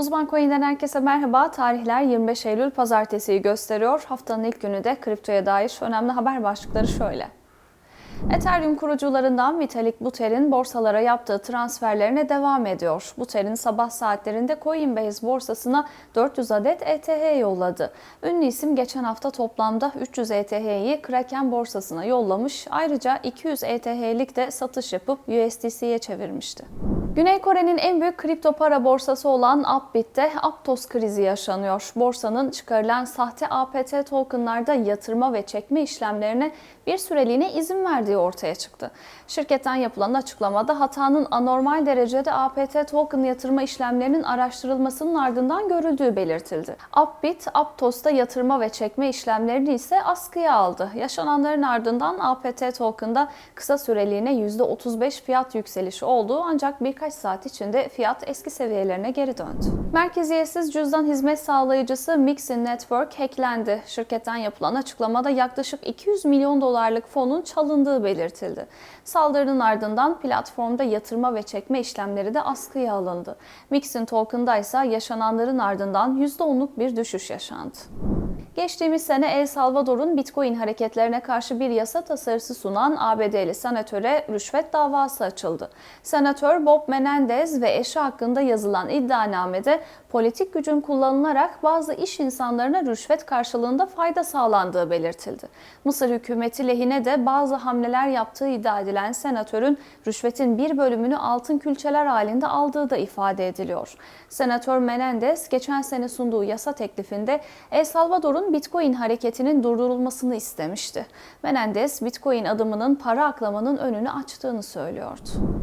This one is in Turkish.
Uzman Coin'den herkese merhaba. Tarihler 25 Eylül pazartesiyi gösteriyor. Haftanın ilk günü de kriptoya dair önemli haber başlıkları şöyle. Ethereum kurucularından Vitalik Buterin borsalara yaptığı transferlerine devam ediyor. Buterin sabah saatlerinde Coinbase borsasına 400 adet ETH yolladı. Ünlü isim geçen hafta toplamda 300 ETH'yi Kraken borsasına yollamış. Ayrıca 200 ETH'lik de satış yapıp USDC'ye çevirmişti. Güney Kore'nin en büyük kripto para borsası olan Upbit'te Aptos krizi yaşanıyor. Borsanın çıkarılan sahte APT tokenlarda yatırma ve çekme işlemlerine bir süreliğine izin verdiği ortaya çıktı. Şirketten yapılan açıklamada hatanın anormal derecede APT token yatırma işlemlerinin araştırılmasının ardından görüldüğü belirtildi. Upbit, Aptos'ta yatırma ve çekme işlemlerini ise askıya aldı. Yaşananların ardından APT token'da kısa süreliğine %35 fiyat yükselişi oldu ancak birkaç saat içinde fiyat eski seviyelerine geri döndü. Merkeziyetsiz cüzdan hizmet sağlayıcısı Mixin Network hacklendi. Şirketten yapılan açıklamada yaklaşık 200 milyon dolarlık fonun çalındığı belirtildi. Saldırının ardından platformda yatırma ve çekme işlemleri de askıya alındı. Mixin token'da ise yaşananların ardından %10'luk bir düşüş yaşandı. Geçtiğimiz sene El Salvador'un Bitcoin hareketlerine karşı bir yasa tasarısı sunan ABD'li senatöre rüşvet davası açıldı. Senatör Bob Menendez ve eşi hakkında yazılan iddianamede politik gücün kullanılarak bazı iş insanlarına rüşvet karşılığında fayda sağlandığı belirtildi. Mısır hükümeti lehine de bazı hamleler yaptığı iddia edilen senatörün rüşvetin bir bölümünü altın külçeler halinde aldığı da ifade ediliyor. Senatör Menendez geçen sene sunduğu yasa teklifinde El Salvador'un Bitcoin hareketinin durdurulmasını istemişti. Menendez, Bitcoin adımının para aklamanın önünü açtığını söylüyordu.